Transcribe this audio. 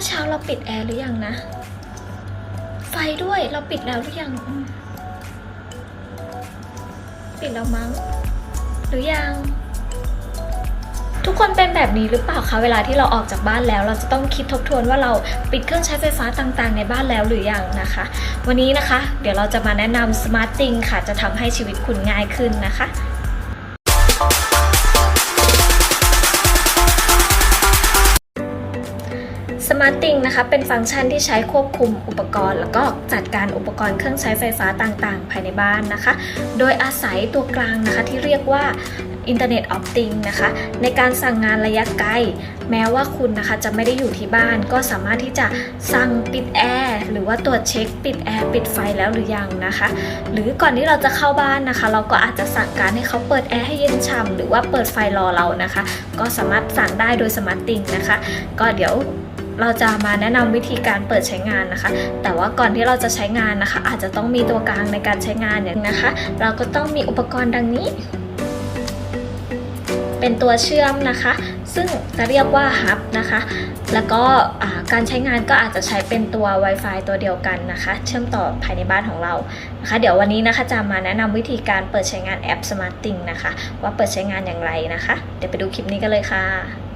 มื่อเช้าเราปิดแอร์หรือยังนะ ไฟด้วยเราปิดแล้วหรือยัง ปิดแล้วมั้ง หรือยัง ทุกคนเป็นแบบนี้หรือเปล่าคะเวลาที่เราออกจากบ้านแล้ว เราจะต้องคิดทบทวนว่าเราปิดเครื่องใช้ไฟฟ้าต่างๆ ในบ้านแล้วหรือยังนะคะ วันนี้นะคะ เดี๋ยวเราจะมาแนะนำ Smart Thing ค่ะ จะทำให้ชีวิตคุณง่ายขึ้นนะคะ Smarting นะคะเป็นฟังก์ชันที่ใช้ควบคุมอุปกรณ์ แล้วก็จัดการอุปกรณ์เครื่องใช้ไฟฟ้าต่างๆ ภายในบ้านนะคะ โดยอาศัยตัวกลางนะคะที่เรียกว่า Internet of Things นะคะ ในการสั่งงานระยะไกล แม้ว่าคุณนะคะจะไม่ได้อยู่ที่บ้าน ก็สามารถที่จะสั่งปิดแอร์หรือว่าตรวจเช็คปิดแอร์ปิดไฟแล้วหรือยังนะคะ หรือก่อนที่เราจะเข้าบ้านนะคะ เราก็อาจจะสั่งการให้เขาเปิดแอร์ให้เย็นฉ่ำหรือว่าเปิดไฟรอเรานะคะ ก็สามารถสั่งได้โดยสมาร์ตติงนะคะ ก็เดี๋ยว เราจะมาแนะนำวิธีการเปิดใช้งานนะคะ แต่ว่าก่อนที่เราจะใช้งานนะคะ อาจจะต้องมีตัวกลางในการใช้งานอย่างนะคะ เราก็ต้องมีอุปกรณ์ดังนี้ เป็นตัวเชื่อมนะคะ ซึ่งจะเรียกว่าฮับนะคะ แล้วก็การใช้งานก็อาจจะใช้เป็นตัว Wi-Fi ตัวเดียวกันนะคะ เชื่อมต่อภายในบ้านของเรานะคะ เดี๋ยววันนี้นะคะจะมาแนะนำวิธีการเปิดใช้งานแอป Smart Thing นะคะ ว่าเปิดใช้งานอย่างไรนะคะ เดี๋ยวไปดูคลิปนี้กันเลยค่ะ